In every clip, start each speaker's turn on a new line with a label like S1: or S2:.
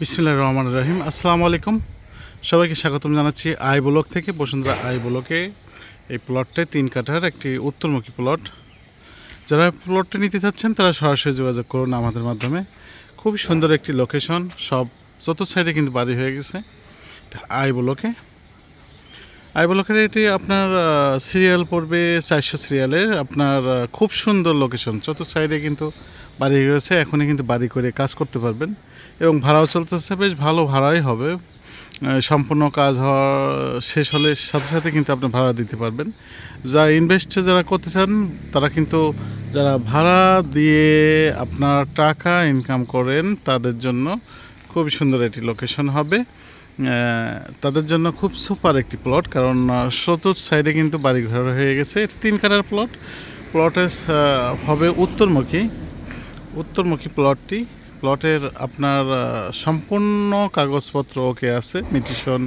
S1: বিসমিল্লাহ রহমান রহিম। আসসালামু আলাইকুম। সবাইকে স্বাগতম জানাচ্ছি আই ব্লক থেকে। বসুন্ধরা আই ব্লকে এই প্লটটা তিন কাঠার একটি উত্তরমুখী প্লট। যারা প্লটটা নিতে চাচ্ছেন, তারা সরাসরি যোগাযোগ করুন আমাদের মাধ্যমে। খুব সুন্দর একটি লোকেশন সব যত সাইডে কিন্তু বাড়ি হয়ে গেছে। আই ব্লকে। আই ব্লকের এটি আপনার সিরিয়াল পড়বে চারশো সিরিয়ালের আপনার খুব সুন্দর লোকেশন চত সাইডে কিন্তু বাড়ি রয়েছে, এখনই কিন্তু বাড়ি করে কাজ করতে পারবেন। এবং ভাড়াও চলতেছে, বেশ ভালো ভাড়াই হবে। সম্পূর্ণ কাজ হওয়া শেষ হলে সাথে সাথে কিন্তু আপনি ভাড়া দিতে পারবেন। যা ইনভেস্টে যারা করতে চান, তারা কিন্তু যারা ভাড়া দিয়ে আপনার টাকা ইনকাম করেন, তাদের জন্য খুবই সুন্দর একটি লোকেশন হবে। তাদের জন্য খুব সুপার একটি প্লট কারণ চতুর্থ সাইডে কিন্তু বাড়ি ঘর হয়ে গেছে। এটি তিন কাটার প্লট প্লটের হবে উত্তরমুখী। উত্তরমুখী প্লটটি প্লটের আপনার সম্পূর্ণ কাগজপত্র ওকে আছে মিটিশন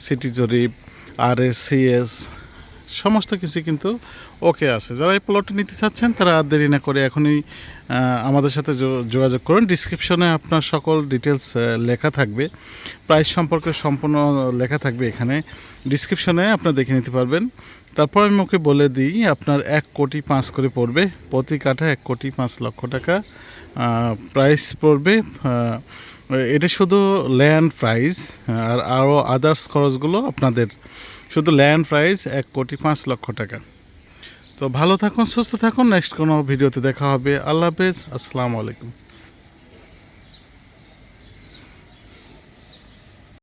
S1: সিটি জরিপ আর এস সিএস সমস্ত কিছু কিন্তু ওকে আছে। যারা এই প্লটটি নিতে চাচ্ছেন, তারা আর দেরি না করে এখনই আমাদের সাথে যোগাযোগ করুন। ডিসক্রিপশনে আপনার সকল ডিটেলস লেখা থাকবে। প্রাইস সম্পর্কে সম্পূর্ণ লেখা থাকবে এখানে। ডিসক্রিপশনে আপনার দেখে নিতে পারবেন। তারপর আমি ওকে বলে দিই, আপনার এক কোটি পাঁচ করে পড়বে। প্রতি কাঠা এক কোটি পাঁচ লক্ষ টাকা প্রাইস পড়বে এটা শুধু ল্যান্ড প্রাইস আর আরও আদার্স খরচগুলো আপনাদের শুধু ল্যান্ড প্রাইস এক কোটি পাঁচ লক্ষ টাকা। তো ভালো থাকুন, সুস্থ থাকুন। নেক্সট কোনো ভিডিওতে দেখা হবে। আল্লাহ হাফেজ। আসসালামু আলাইকুম।